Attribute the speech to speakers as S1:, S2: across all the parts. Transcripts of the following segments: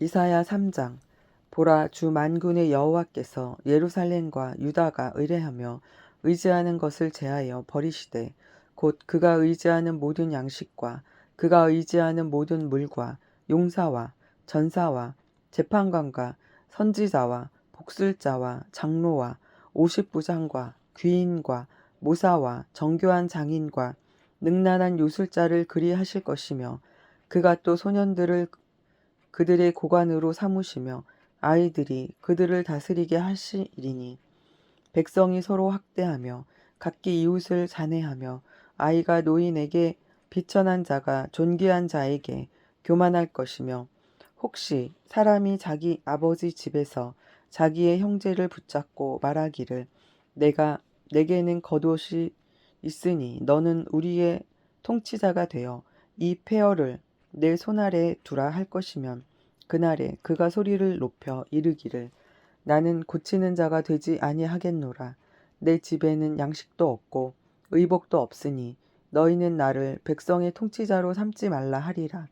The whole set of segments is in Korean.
S1: 이사야 3장 보라 주 만군의 여호와께서 예루살렘과 유다가 의뢰하며 의지하는 것을 제하여 버리시되 곧 그가 의지하는 모든 양식과 그가 의지하는 모든 물과 용사와 전사와 재판관과 선지자와 복술자와 장로와 오십부장과 귀인과 모사와 정교한 장인과 능란한 요술자를 그리하실 것이며 그가 또 소년들을 그들의 고관으로 삼으시며 아이들이 그들을 다스리게 하시리니 백성이 서로 학대하며 각기 이웃을 잔해하며 아이가 노인에게 비천한 자가 존귀한 자에게 교만할 것이며 혹시 사람이 자기 아버지 집에서 자기의 형제를 붙잡고 말하기를 내가 내게는 겉옷이 있으니 너는 우리의 통치자가 되어 이 폐허를 내 손아래 두라 할 것이면 그날에 그가 소리를 높여 이르기를 나는 고치는 자가 되지 아니하겠노라. 내 집에는 양식도 없고 의복도 없으니 너희는 나를 백성의 통치자로 삼지 말라 하리라.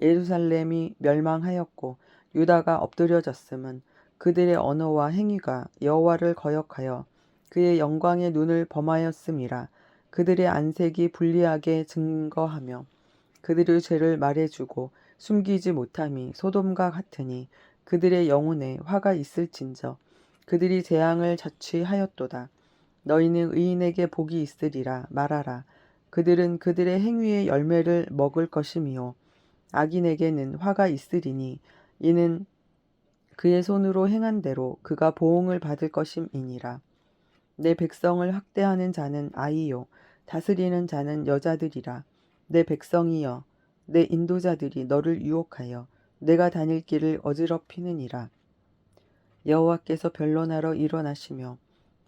S1: 예루살렘이 멸망하였고 유다가 엎드려졌음은 그들의 언어와 행위가 여호와를 거역하여 그의 영광의 눈을 범하였음이라 그들의 안색이 불리하게 증거하며 그들의 죄를 말해주고 숨기지 못함이 소돔과 같으니 그들의 영혼에 화가 있을진저 그들이 재앙을 자취하였도다. 너희는 의인에게 복이 있으리라 말하라. 그들은 그들의 행위의 열매를 먹을 것이미요 악인에게는 화가 있으리니 이는 그의 손으로 행한 대로 그가 보응을 받을 것임이니라. 내 백성을 학대하는 자는 아이요 다스리는 자는 여자들이라 내 백성이여 내 인도자들이 너를 유혹하여 내가 다닐 길을 어지럽히느니라. 여호와께서 변론하러 일어나시며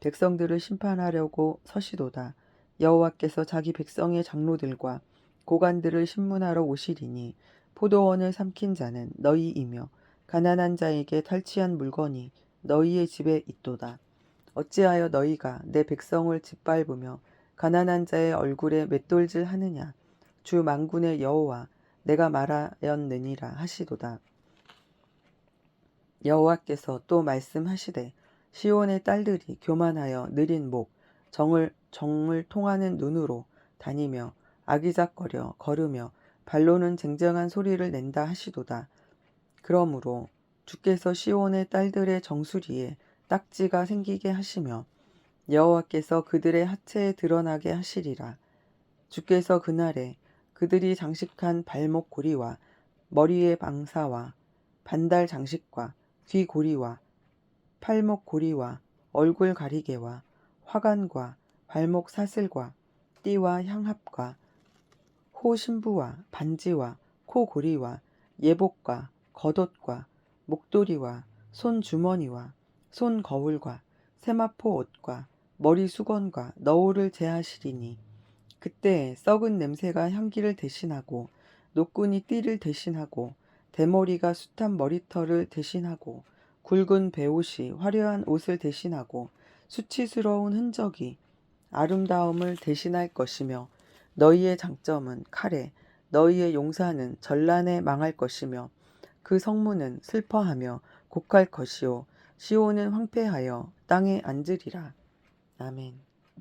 S1: 백성들을 심판하려고 서시도다. 여호와께서 자기 백성의 장로들과 고관들을 신문하러 오시리니 포도원을 삼킨 자는 너희이며 가난한 자에게 탈취한 물건이 너희의 집에 있도다. 어찌하여 너희가 내 백성을 짓밟으며 가난한 자의 얼굴에 맷돌질 하느냐 주 만군의 여호와 내가 말하였느니라 하시도다. 여호와께서 또 말씀하시되 시온의 딸들이 교만하여 느린 목 정을 정을 통하는 눈으로 다니며 아기작거려 걸으며 발로는 쟁쟁한 소리를 낸다 하시도다. 그러므로 주께서 시온의 딸들의 정수리에 딱지가 생기게 하시며 여호와께서 그들의 하체에 드러나게 하시리라. 주께서 그날에 그들이 장식한 발목 고리와 머리의 방사와 반달 장식과 귀 고리와 팔목 고리와 얼굴 가리개와 화관과 발목 사슬과 띠와 향합과 호 신부와 반지와 코 고리와 예복과 겉옷과 목도리와 손 주머니와 손 거울과 세마포 옷과 머리 수건과 너울을 제하시리니 그때 썩은 냄새가 향기를 대신하고 노끈이 띠를 대신하고 대머리가 숱한 머리털을 대신하고 굵은 베옷이 화려한 옷을 대신하고 수치스러운 흔적이 아름다움을 대신할 것이며 너희의 장점은 칼에 너희의 용사는 전란에 망할 것이며 그 성문은 슬퍼하며 곡할 것이요 시온은 황폐하여 땅에 앉으리라. 아멘.